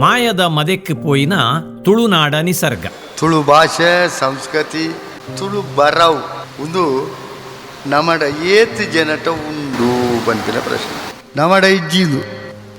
ಮಾಯದ ಮದೆಕ್ಕೆ ಪೋಯಿನ ತುಳುನಾಡ ನಿಸರ್ಗ. ತುಳು ಭಾಷೆ ಸಂಸ್ಕೃತಿ ತುಳು ಬರವು ಒಂದು ನಮಡ ಏತ್ ಜನಟ ಉಂಡು ಬಂತಿನ ಪ್ರಶ್ನೆ. ನಮಡ ಇಜ್ಜಿದು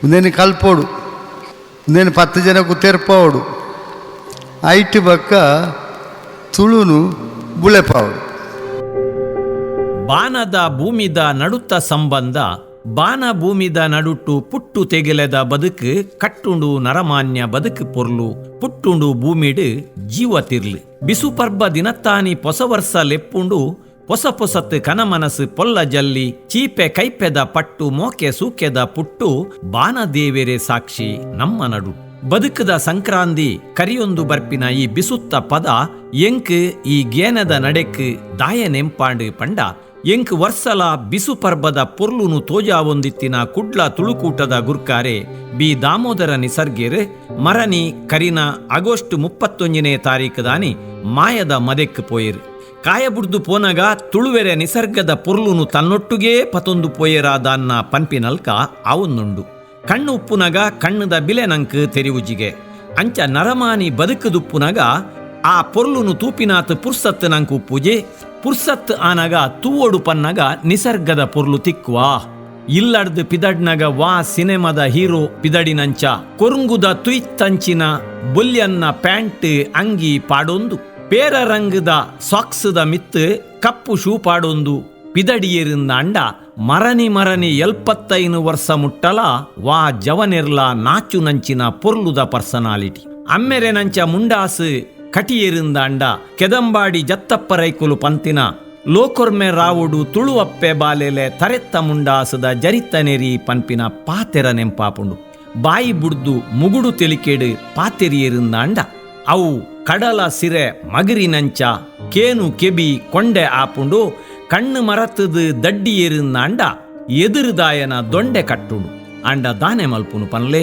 ಮುಂದೇನು ಕಲ್ಪೋಡು ಮುಂದೇನು ಪತ್ತು ಜನಕ್ಕೂ ತೆರ್ಪೋಡು ಐಟ್ ಬಕ್ಕ ತುಳುನು ಬುಳೆಪಾವಡು ಬಾನದ ಭೂಮಿದ ನಡುತ್ತ ಸಂಬಂಧ ಬಾನ ಭೂಮಿದ ನಡುಟ್ಟು ಪುಟ್ಟು ತೆಗೆಲೆದ ಬದುಕು ಕಟ್ಟುಂಡು ನರಮಾನ್ಯ ಬದುಕು ಪೊರ್ಲು. ಪುಟ್ಟುಂಡು ಭೂಮಿಡು ಜೀವ ತಿರ್ಲು. ಬಿಸು ಪರ್ಬ ದಿನತ್ತಾನಿ ಪೊಸವರ್ಸ ಲೆಪ್ಪುಂಡು ಹೊಸ ಪೊಸತ್ತು ಕನಮನಸು ಪೊಲ್ಲ ಜಲ್ಲಿ. ಚೀಪೆ ಕೈಪೆದ ಪಟ್ಟು ಮೋಕೆ ಸೂಕೆದ ಪುಟ್ಟು ಬಾನ ದೇವೆರೆ ಸಾಕ್ಷಿ ನಮ್ಮ ನಡು. ಬದುಕದ ಸಂಕ್ರಾಂತಿ ಕರಿಯೊಂದು ಬರ್ಪಿನ ಈ ಬಿಸುತ್ತ ಪದ ಎಂಕ್ ಈ ಗೇನದ ನಡೆಕ್ ದಾಯ ನೆಂಪಾಂಡು ಪಂಡ. ಎಂಕ್ ವರ್ಷಲ ಬಿಸು ಪರ್ಬದ ಪೊರ್ಲುನು ತೋಜಾವೊಂದಿತ್ತಿನ ಕುಡ್ಲ ತುಳುಕೂಟದ ಗುರ್ಕಾರೆ ಬಿ ದಾಮೋದರ ನಿಸರ್ಗೆರ್ ಮರನಿ ಕರಿನ ಆಗಸ್ಟ್ ಮುಪ್ಪತ್ತೊಂಜನೇ ತಾರೀಕು ದಾನಿ ಮಾಯದ ಮದೆಕ್ ಪೋಯಿರ್. ಕಾಯಬುಡ್ದು ಪೋನಗ ತುಳುವೆರೆ ನಿಸರ್ಗದ ಪೊರ್ಲುನು ತನ್ನೊಟ್ಟುಗೇ ಪತೊಂದು ಪೋಯರಾದನ್ನ ಪನ್ಪಿನಲ್ಕ ಆವೊಂದುಂಡು. ಕಣ್ಣು ಉಪ್ಪುನಗ ಕಣ್ಣದ ಬಿಲೆ ನಂಕ್ ತೆರಿವುಜಿಗೆ. ಅಂಚ ನರಮಾನಿ ಬದುಕದುಪ್ಪುನಗ ಆ ಪೊರ್ಲುನು ತೂಪಿನಾತ್ ಪುರ್ಸತ್ ನಂಕು ಉಪ್ಪುಜೆ. ಪುರ್ಸತ್ ಆನಗ ತೂವೊಡು ಪನ್ನಗ, ನಿಸರ್ಗದ ಪೊರ್ಲು ತಿಕ್ವಾ ಇಲ್ಲಡ್ದು ಪಿದಡ್ನಗ ವಾ ಸಿನೆಮಾದ ಹೀರೋ ಪಿದಡಿನಂಚ. ಕೊರುಂಗುದ ತುಯ್ತಂಚಿನ ಬುಲ್ಯನ್ನ ಪ್ಯಾಂಟ್, ಅಂಗಿ ಪಾಡೊಂದು. ಪೇರ ರಂಗದ ಸಾಕ್ಸ್ದ ಮಿತ್, ಕಪ್ಪು ಶೂ ಪಾಡೊಂದು. ಪಿದಡಿಯರಿಂದ ಅಂಡ, ಮರನಿ ಮರನಿ ಎಲ್ಪತ್ತೈನು ವರ್ಷ ಮುಟ್ಟಲ, ವಾ ಜವನೆರ್ಲ ನಾಚು ನಂಚಿನ ಪೊರ್ಲುದ ಪರ್ಸನಾಲಿಟಿ. ಅಮ್ಮೆರೆ ನಂಚ ಮುಂಡಾಸು ಕಟಿಯರಿಂದ ಅಂಡ ಕೆದಂಬಾಡಿ ಜತ್ತಪ್ಪ ರೈಕುಲು ಪಂತಿನ, ಲೋಕೊರ್ಮೆ ರಾವುಡು ತುಳುವಪ್ಪೆ ಬಾಲೆಲೆ ತರೆತ್ತ ಮುಂಡಾಸದ ಜರಿತನೆರಿ ಪಂಪಿನ ಪಾತೆರ ನೆಂಪಾಪುಂಡು. ಬಾಯಿ ಬುಡ್ದು ಮುಗುಡು ತೆಲಿಕೇಡು ಪಾತೆರಿಯರಿಂದ ಅಂಡ ಅವು ಕಡಲ ಸಿರೆ ಮಗರಿನಂಚ ಕೇನು ಕೆಬಿ ಕೊಂಡೆ ಆಪುಂಡು, ಕಣ್ಣು ಮರತದು ದಡ್ಡಿಯರಿಂದ ಅಂಡ ಎದುರುದಾಯನ ದೊಂಡೆ ಕಟ್ಟುಡು. ಅಂಡ ದಾನೆ ಮಲ್ಪುನು ಪನ್ಲೆ.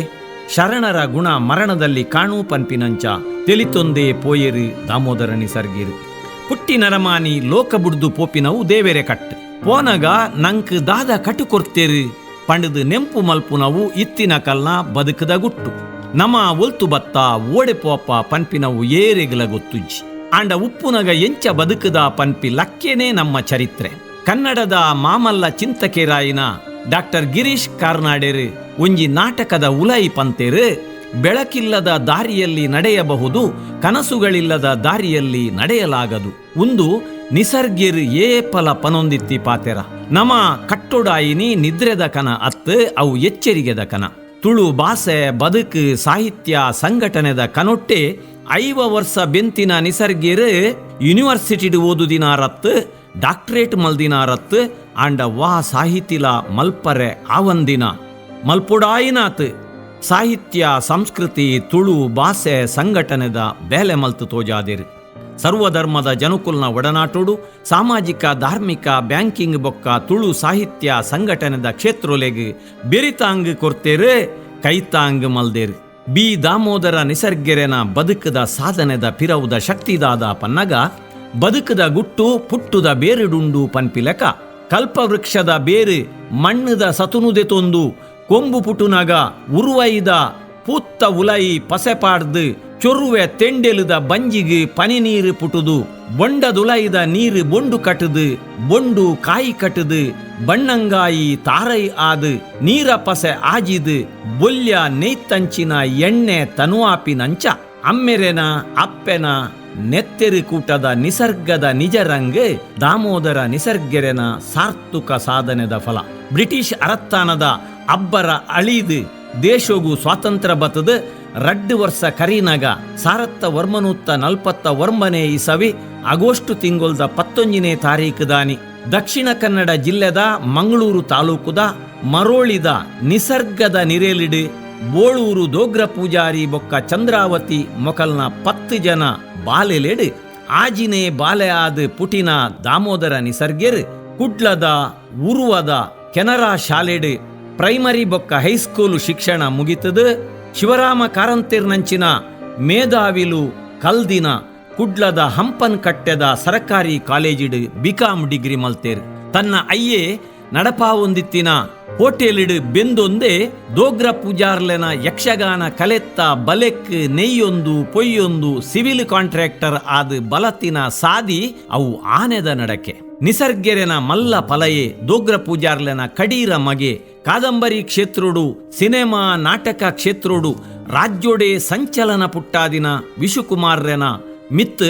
ಶರಣರ ಗುಣ ಮರಣದಲ್ಲಿ ಕಾಣು ಪನ್ಪಿನಂಚ ತೆಲಿತೊಂದೇ ಪೋಯರು ದಾಮೋದರನಿ ಸರ್ಗಿರು. ಪುಟ್ಟಿ ನರಮಾನಿ ಲೋಕ ಬುಡ್ದು ಪೋಪಿನವು ದೇವೆರೆ ಕಟ್. ಪೋನಗ ನಂಕ್ ದಾದ ಕಟು ಕೊರ್ತೇರು, ಪಂಡದು ನೆಂಪು ಮಲ್ಪುನವು ಇತ್ತಿನ ಕಲ್ನ ಬದುಕದ ಗುಟ್ಟು. ನಮ ಒಲ್ತು ಬತ್ತ ಓಡೆ ಪೋಪ ಪನ್ಪಿನವು ಏರೆಗಲ ಗೊತ್ತುಜ್ಜಿ. ಆಂಡ ಉಪ್ಪುನಗ ಎಂಚ ಬದುಕದ ಪನ್ಪಿ ಲಕ್ಕೇನೆ ನಮ್ಮ ಚರಿತ್ರೆ. ಕನ್ನಡದ ಮಾಮಲ್ಲ ಚಿಂತಕೆರಾಯಿನ ಡಾಕ್ಟರ್ ಗಿರೀಶ್ ಕಾರ್ನಾಡೆರು ಒಂಜಿ ನಾಟಕದ ಉಲೈ ಪಂತೆರು, ಬೆಳಕಿಲ್ಲದ ದಾರಿಯಲ್ಲಿ ನಡೆಯಬಹುದು, ಕನಸುಗಳಿಲ್ಲದ ದಾರಿಯಲ್ಲಿ ನಡೆಯಲಾಗದು. ಒಂದು ನಿಸರ್ಗಿರ್ ಏಪಲ ಪನೊಂದಿತ್ತಿ ಪಾತೆರ. ನಮ ಕಟ್ಟುಡಾಯಿನಿ ನಿದ್ರೆದ ಕನ ಅತ್ ಅವು ಎಚ್ಚರಿಗೆದ ಕನ. ತುಳು ಭಾಷೆ ಬದುಕು, ಸಾಹಿತ್ಯ, ಸಂಘಟನೆದ ಕನೊಟ್ಟೆ, ಐವ ವರ್ಷ ಬೆಂತಿನ ನಿಸರ್ಗಿರ್ ಯೂನಿವರ್ಸಿಟಿಡ್ ಡಾಕ್ಟ್ರೇಟ್ ಡಾಕ್ಟರೇಟ್ ರತ್ತು ಆಂಡ ವಾ ಸಾಹಿತಿಲ ಮಲ್ಪರೆ ಆವಂದಿನ. ಮಲ್ಪುಡಾಯಿನಾತ್ ಸಾಹಿತ್ಯ, ಸಂಸ್ಕೃತಿ, ತುಳು, ಭಾಷೆ, ಸಂಘಟನೆದ ಬೇಲೆ ಮಲ್ತು ತೋಜಾದಿರ್. ಸರ್ವಧರ್ಮದ ಜನುಕುಲ್ನ ಒಡನಾಟೋಡು, ಸಾಮಾಜಿಕ, ಧಾರ್ಮಿಕ, ಬ್ಯಾಂಕಿಂಗ್ ಬೊಕ್ಕ ತುಳು, ಸಾಹಿತ್ಯ, ಸಂಘಟನೆದ ಕ್ಷೇತ್ರೊಲೆಗ್ ಬೆರಿತಾಂಗ್ ಕೊರ್ತೇರು, ಕೈತಾಂಗ್ ಮಲ್ದೇರು. ಬಿ. ದಾಮೋದರ ನಿಸರ್ಗೆರೆನ ಬದುಕದ ಸಾಧನೆದ ಪಿರವುದ ಶಕ್ತಿದಾದ ಪನ್ನಗ, ಬದುಕದ ಗುಟ್ಟು ಪುಟ್ಟುದ ಬೇರಿಡುಂಡು ಪನ್ಪಿಲಕ, ಕಲ್ಪವೃಕ್ಷದ ಬೇರು ಮಣ್ಣದ ಸತುನುದೆ ಕೊಂಬು ಪುಟುನಗ ಉರುವೈದ ಪೂತ್ತ ಉಲೈ ಪಸೆಪಾಡ್ದು ಚೊರುವೆ ತೆಂಡೆಲುದ ಬಂಜಿಗೆ ಪನಿ ನೀರು ಪುಟುದು. ಬೊಂಡದುಲೈದ ನೀರು ಬೊಂಡು ಕಟ್ಟುದು ಬೊಂಡು ಕಾಯಿ ಕಟ್ಟುದು ಬಣ್ಣಂಗಾಯಿ ತಾರೈ ಆದು, ನೀರ ಪಸೆ ಆಜಿದು, ಬೊಲ್ಯ ನೇತ್ತಂಚಿನ ಎಣ್ಣೆ ತನುವಾಪಿನಂಚ, ಅಮ್ಮೆರೆನ, ಅಪ್ಪೆನ, ನೆತ್ತೆರು ಕೂಟದ ನಿಸರ್ಗದ ನಿಜರಂಗ್, ದಾಮೋದರ ನಿಸರ್ಗೆರೆನ ಸಾರ್ಥಕ ಸಾಧನೆದ ಫಲ. ಬ್ರಿಟಿಷ್ ಅರತ್ತಾನದ ಅಬ್ಬರ ಅಳಿದು ದೇಶೋಗು ಸ್ವಾತಂತ್ರ್ಯ ಬತದ ರಡ್ಡು ವರ್ಷ ಕರೀನಗ ಸಾರತ್ತ ವರ್ಮನೂತ್ತ ನಲ್ಪತ್ತ ವರ್ಮನೆ ಇಸವಿ ಆಗಸ್ಟ್ ತಿಂಗೊಲ್ದ ಪತ್ತೊಂಜನೇ ತಾರೀಕು ದಾನಿ. ದಕ್ಷಿಣ ಕನ್ನಡ ಜಿಲ್ಲೆದ ಮಂಗಳೂರು ತಾಲೂಕುದ ಮರೋಳಿದ ನಿಸರ್ಗದ ನಿರೇಲಿಡು ಬೋಳೂರು ದೋಗ್ರ ಪೂಜಾರಿ ಬೊಕ್ಕ ಚಂದ್ರಾವತಿ ಮೊಕಲ್ನ ಪತ್ತು ಜನ ಬಾಲೆಲೆಡು ಆಜಿನೆ ಬಾಲೆ ಆದ ಪುಟಿನ ದಾಮೋದರ ನಿಸರ್ಗೆರ್ ಕುಡ್ಲದ, ಉರುವದ, ಕೆನರಾ ಶಾಲೆಡು ಪ್ರೈಮರಿ ಬೊಕ್ಕ ಹೈಸ್ಕೂಲು ಶಿಕ್ಷಣ ಮುಗಿತದ ಶಿವರಾಮ ಕಾರಂತಿರ್ನಂಚಿನ ಮೇಧಾವಿಲು ಕಲ್ದಿನ ಕುಡ್ಲದ ಹಂಪನ್ ಕಟ್ಟೆದ ಸರಕಾರಿ ಕಾಲೇಜಿಡು ಬಿಕಾಂ ಡಿಗ್ರಿ ಮಲ್ತೇರ್. ತನ್ನ ಅಯ್ಯೆ ನಡಪಾವೊಂದಿತ್ತಿನ ಹೋಟೆಲಿಡು ಬೆಂದೊಂದೇ ದೋಗ್ರ ಪೂಜಾರ್ಲೆನ ಯಕ್ಷಗಾನ ಕಲೆತ್ತ ಬಲೆಕ್ ನೆಯ್ಯೊಂದು ಪೊಯ್ಯೊಂದು ಸಿವಿಲ್ ಕಾಂಟ್ರಾಕ್ಟರ್ ಆದ ಬಲತಿನ ಸಾದಿ ಅವು ಆನೆದ ನಡಕೆ. ನಿಸರ್ಗೆರೆನ ಮಲ್ಲ ಪಲಯೆ ದೋಗ್ರ ಪೂಜಾರ್ಲೆನ ಕಡೀರ ಮಗೆ ಕಾದಂಬರಿ ಕ್ಷೇತ್ರೋಡು, ಸಿನೆಮಾ ನಾಟಕ ಕ್ಷೇತ್ರೋಡು, ರಾಜ್ಯೋಡೆ ಸಂಚಲನ ಪುಟ್ಟಾದಿನ ವಿಶುಕುಮಾರ್ರೆನ ಮಿತ್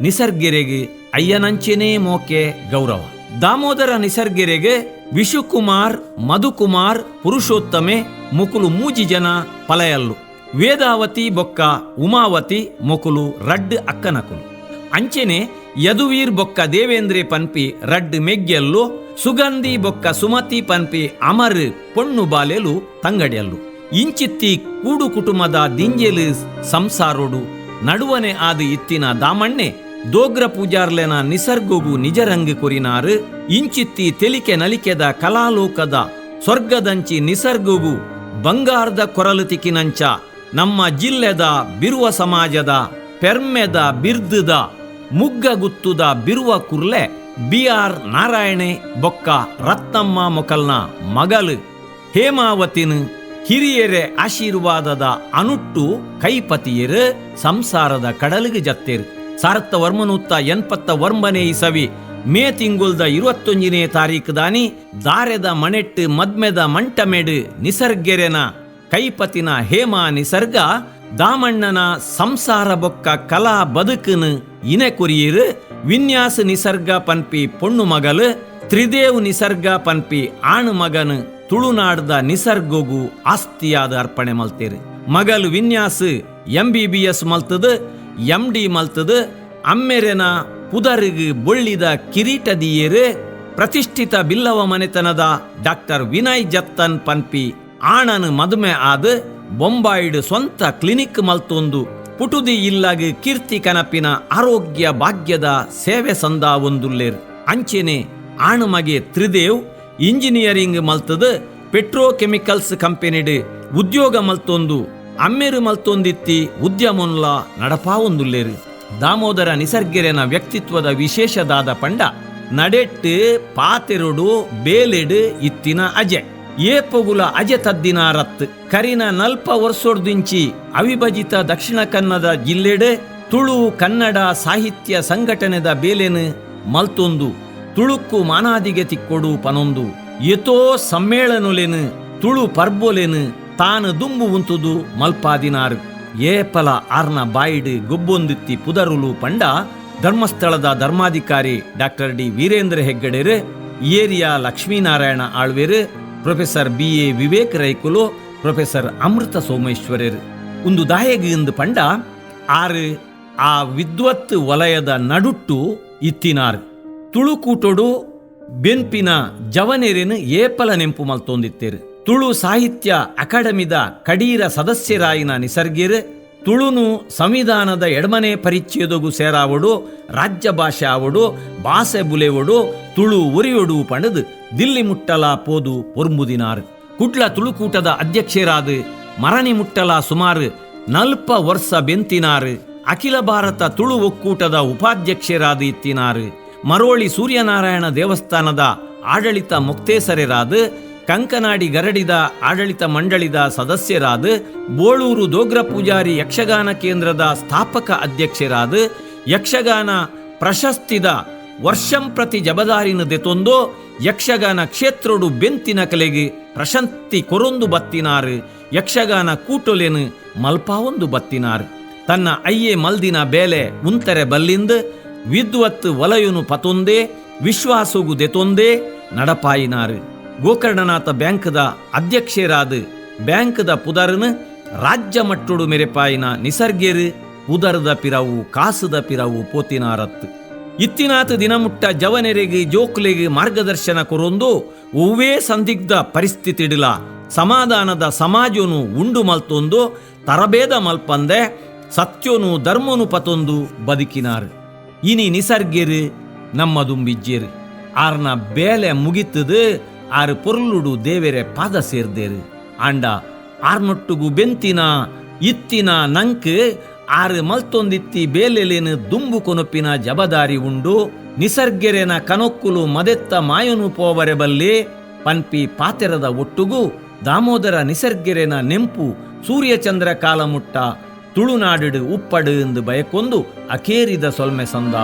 ನಿಸರ್ಗೆರೆಗೆ ಅಯ್ಯನಂಚೆನೇ ಮೋಕೆ ಗೌರವ. ದಾಮೋದರ ನಿಸರ್ಗೆರೆಗೆ ವಿಶುಕುಮಾರ್, ಮಧುಕುಮಾರ್, ಪುರುಷೋತ್ತಮೆ, ಮುಕುಲು ಮೂಜಿ ಜನ ಪಲಯಲ್ಲು. ವೇದಾವತಿ ಬೊಕ್ಕ ಉಮಾವತಿ, ಮೊಕುಲು ರಡ್ ಅಕ್ಕನಕುಲು. ಅಂಚೆನೆ ಯದುವೀರ್ ಬೊಕ್ಕ ದೇವೇಂದ್ರೆ ಪನ್ಪಿ ರಡ್ ಮೆಗ್ಗೆಲ್ಲು, ಸುಗಂಧಿ ಬೊಕ್ಕ ಸುಮತಿ ಪನ್ಪಿ ಅಮರ್ ಪೊಣ್ಣು ಬಾಲೆಲು ತಂಗಡಿಯಲ್ಲು. ಇಂಚಿತ್ತಿ ಕೂಡು ಕುಟುಂಬದ ದಿಂಜೆಲು ಸಂಸಾರೋಡು, ನಡುವನೆ ಆದ ಇತ್ತಿನ ದಾಮಣ್ಣೆ, ದೋಗ್ರ ಪೂಜಾರ್ಲೆನ ನಿಸರ್ಗಗು ನಿಜರಂಗ್ ಕುರಿನಾರು, ಇಂಚಿತ್ತಿ ತೆಲಿಕೆ ನಲಿಕೆದ ಕಲಾಲೋಕದ ಸ್ವರ್ಗದಂಚಿ ನಿಸರ್ಗಗು ಬಂಗಾರದ ಕೊರಲು ತಿಕ್ಕಿನಂಚ ನಮ್ಮ ಜಿಲ್ಲೆದ ಬಿರುವ ಸಮಾಜದ ಪೆರ್ಮೆದ ಬಿರ್ದದ ಮುಗ್ಗಗುತ್ತುದ ಬಿರುವ ಕುರ್ಲೆ ಬಿ ಆರ್ ನಾರಾಯಣೆ ಬೊಕ್ಕ ರತ್ನಮ್ಮ ಮೊಕಲ್ನ ಮಗಲು ಹೇಮಾವತಿನ ಹಿರಿಯರೆ ಆಶೀರ್ವಾದದ ಅನುಟ್ಟು ಕೈಪತಿಯರು ಸಂಸಾರದ ಕಡಲಿಗೆ ಜತ್ತೇರು. ಸಾರತ್ತ ವರ್ಮನುತ್ತ ಎನ್ಪತ್ತ ವರ್ಮನೆ ಇಸವಿ. ಮೇ ತಿಂಗುಲ್ದ ಇರುವತ್ತೊಂಜನೇ ತಾರೀಕು ದಾನಿ ದಾರೆದ ಮಣೆಟ್ಟು ಮದ್ಮೆದ ಮಂಟಮೆಡು ನಿಸರ್ಗೆರೆನ ಕೈಪತಿನ ಹೇಮ ನಿಸರ್ಗ ದಾಮಣ್ಣನ ಸಂಸಾರ ಬೊಕ್ಕ ಕಲಾ ಬದುಕುನು ಇನೆ ಕುರಿಯಿರು, ವಿನ್ಯಾಸ ನಿಸರ್ಗ ಪನ್ಪಿ ಪೊಣ್ಣು ಮಗಲು, ತ್ರಿದೇವ್ ನಿಸರ್ಗ ಪನ್ಪಿ ಆಣು ಮಗನು ತುಳುನಾಡ್ದ ನಿಸರ್ಗೋಗು ಆಸ್ತಿಯಾದ ಅರ್ಪಣೆ ಮಲ್ತೀರಿ. ಮಗಲು ವಿನ್ಯಾಸ ಎಂ ಬಿ ಬಿ ಎಸ್ ಮಲ್ತದು ಎಂ ಡಿ ಮಲ್ತದು, ಅಮ್ಮೆರೆನ ಪುದರಿಗು ಬೊಳ್ಳಿದ ಕಿರೀಟದಿಯೇರು ಪ್ರತಿಷ್ಠಿತ ಬಿಲ್ಲವ ಮನೆತನದ ಡಾಕ್ಟರ್ ವಿನಯ್ ಜತ್ತನ್ ಪನ್ಪಿ ಆಣನು ಮದುಮೆ ಆದ ಬೊಂಬಾಯಿಡು ಸ್ವಂತ ಕ್ಲಿನಿಕ್ ಮಲ್ತೊಂದು ಪುಟುದಿ ಇಲ್ಲಾಗಿ ಕೀರ್ತಿ ಕನಪಿನ ಆರೋಗ್ಯ ಭಾಗ್ಯದ ಸೇವೆ ಸಂದ ಒಂದುಲ್ಲೇರ್. ಅಂಚೆನೆ ಆಣುಮಗೆ ತ್ರಿದೇವ್ ಇಂಜಿನಿಯರಿಂಗ್ ಮಲ್ತದ ಪೆಟ್ರೋಕೆಮಿಕಲ್ಸ್ ಕಂಪೆನಿಡ್ ಉದ್ಯೋಗ ಮಲ್ತೊಂದು ಅಮ್ಮೆರು ಮಲ್ತೊಂದಿತ್ತಿ ಉದ್ಯಮೊನ್ಲ ನಡಪಾ ಒಂದುಲ್ಲೇರು. ದಾಮೋದರ ನಿಸರ್ಗೆರೆನ ವ್ಯಕ್ತಿತ್ವದ ವಿಶೇಷದಾದ ಪಂಡ, ನಡೆಟ್ಟು, ಪಾತೆರುಡು, ಬೇಲೆಡು, ಇತ್ತಿನ ಅಜೆ. ಏಪಗುಲ ಅಜೆ ತದ್ದಿನ ರತ್ ಕರಿನ ನಲ್ಪ ವರ್ಷೋಡ್ದಿಂಚಿ ಅವಿಭಜಿತ ದಕ್ಷಿಣ ಕನ್ನಡ ಜಿಲ್ಲೆಡೆ ತುಳು ಕನ್ನಡ ಸಾಹಿತ್ಯ ಸಂಘಟನೆದ ಬೇಲೆನು ಮಲ್ತೊಂದು. ತುಳುಕ್ಕು ಮಾನಾದಿಗೆ ತಿಕ್ಕೊಡು ಪನೊಂದು. ಎತೋ ಸಮ್ಮೇಳನುಲೆನು ತುಳು ಪರ್ಬೋಲೆನು ತಾನು ದುಂಬು ಉಂತುದು ಮಲ್ಪಾದಿನಾರು. ಏಪಲ ಆರ್ನ ಬಾಯಿಡು ಗೊಬ್ಬೊಂದಿತ್ತಿ ಪುದರುಲು ಪಂಡ ಧರ್ಮಸ್ಥಳದ ಧರ್ಮಾಧಿಕಾರಿ ಡಾಕ್ಟರ್ ಡಿ ವೀರೇಂದ್ರ ಹೆಗ್ಗಡೆರು, ಏರಿಯಾ ಲಕ್ಷ್ಮೀನಾರಾಯಣ ಆಳ್ವೇರು ಪ್ರೊಫೆಸರ್ ಬಿ ಎ ವಿವೇಕ್ ರೈಕುಲು, ಪ್ರೊಫೆಸರ್ ಅಮೃತ ಸೋಮೇಶ್ವರರು. ಒಂದು ದಾಯಗಿಂದು ಪಂಡ ಆರು ಆ ವಿದ್ವತ್ ವಲಯದ ನಡುಟ್ಟು ತುಳು ಕೂಟೊಡು ಬೆನ್ಪಿನ ಜವನೆರೆನು ಏಪಲ ನೆಂಪು ಮಲ್ತೊಂದಿತ್ತೇರು. ತುಳು ಸಾಹಿತ್ಯ ಅಕಾಡೆಮಿದ ಕಡೀರ ಸದಸ್ಯರಾಯಿನ ನಿಸರ್ಗಿರ್ ತುಳುನು ಸಂವಿಧಾನದ ಎಡಮನೆ ಪರಿಚ್ಛೇದಗು ಸೇರಾವಡು, ರಾಜ್ಯ ಭಾಷೆ ಆವಡು, ಭಾಷೆ ಬುಲೆವಡು, ತುಳು ಉರಿಯೊಡು ಪಣದು ದಿಲ್ಲಿ ಮುಟ್ಟಲ ಪೋದು ಪೊರ್ಮುದಿನಾರು. ಕುಡ್ಲ ತುಳುಕೂಟದ ಅಧ್ಯಕ್ಷರಾದ ಮರಣಿ ಮುಟ್ಟಲ ಸುಮಾರು ನಲ್ಪ ವರ್ಷ ಬೆಂತಿನಾರು. ಅಖಿಲ ಭಾರತ ತುಳು ಒಕ್ಕೂಟದ ಉಪಾಧ್ಯಕ್ಷರಾದ ಇತ್ತಿನಾರು. ಮರೋಳಿ ಸೂರ್ಯನಾರಾಯಣ ದೇವಸ್ಥಾನದ ಆಡಳಿತ ಮುಕ್ತೇಸರರಾದ ಕಂಕನಾಡಿ ಗರಡಿದ ಆಡಳಿತ ಮಂಡಳಿದ ಸದಸ್ಯರಾದ ಬೋಳೂರು ದೋಗ್ರ ಪೂಜಾರಿ ಯಕ್ಷಗಾನ ಕೇಂದ್ರದ ಸ್ಥಾಪಕ ಅಧ್ಯಕ್ಷರಾದ ಯಕ್ಷಗಾನ ಪ್ರಶಸ್ತಿದ ವರ್ಷಂ ಪ್ರತಿ ಜಬದಾರಿನ ದೆತೊಂದು ಯಕ್ಷಗಾನ ಕ್ಷೇತ್ರಡು ಬೆಂತಿನ ಕಲೆಗೆ ಪ್ರಶಂತಿ ಕೊರೊಂದು ಬತ್ತಿನಾರು, ಯಕ್ಷಗಾನ ಕೂಟೊಲೆನು ಮಲ್ಪಾವೊಂದು ಬತ್ತಿನಾರು. ತನ್ನ ಅಯ್ಯೆ ಮಲ್ದಿನ ಬೇಲೆ ಉಂತರೆ ಬಲ್ಲಿಂದ ವಿದ್ವತ್ ವಲಯುನು ಪತೊಂದೇ, ವಿಶ್ವಾಸುಗು ದೆತೊಂದೇ, ನಡಪಾಯಿನಾರು. ಗೋಕರ್ಣನಾಥ ಬ್ಯಾಂಕ್ದ ಅಧ್ಯಕ್ಷರಾದ ಬ್ಯಾಂಕ್ದ ಪುದರ್ನ ರಾಜ್ಯ ಮಟ್ಟುಡು ಮೆರೆಪಾಯಿನ ನಿಸರ್ಗೆರು ಉದರದ ಪಿರವು, ಕಾಸುದ ಪಿರವು ಪೋತಿನಾರತ್ತು. ಇತ್ತಿನಾಥ ದಿನಮುಟ್ಟ ಜವನೆರೆಗೆ ಜೋಕ್ಲೆಗೆ ಮಾರ್ಗದರ್ಶನ ಕೊರೊಂದು ಒವ್ವೇ ಸಂದಿಗ್ಧ ಪರಿಸ್ಥಿತಿಡಿಲ. ಸಮಾಧಾನದ ಸಮಾಜನು ಉಂಡು ಮಲ್ತೊಂದು, ತರಬೇದ ಮಲ್ಪಂದೆ ಸತ್ಯೋನು ಧರ್ಮನು ಪತೊಂದು ಬದುಕಿನಾರು. ಇನಿ ನಿಸರ್ಗೆರು ನಮ್ಮದುಂಬಿಜ್ಜೇರು. ಆರ್ನ ಬೇಲೆ ಮುಗಿತದು ಆರು ಪೊರ್ಲುಡು ದೇವೆರೆ ಪಾದ ಸೇರ್ದೇರು. ಆಂಡ ಆರ್ನೊಟ್ಟುಗು ಬೆಂತಿನ, ಇತ್ತಿನ ನಂಕ್, ಆರು ಮಲ್ತೊಂದಿತ್ತಿ ಬೇಲೆಲೇನು ದುಂಬು ಕೊನೊಪ್ಪಿನ ಜಬದಾರಿ ಉಂಡು. ನಿಸರ್ಗೆರೆನ ಕನೊಕ್ಕುಲು ಮದೆತ್ತ ಮಾಯನು ಪೋವರೆ ಬಲ್ಲಿ, ಪನ್ಪಿ ಪಾತೆರದ ಒಟ್ಟುಗೂ, ದಾಮೋದರ ನಿಸರ್ಗೆರೆನ ನೆಂಪು, ಸೂರ್ಯಚಂದ್ರ ಕಾಲಮುಟ್ಟ, ತುಳುನಾಡಿಡು ಉಪ್ಪಡು ಎಂದು ಬಯಕೊಂದು ಅಕೇರಿದ ಸೊಲ್ಮೆ ಸಂದ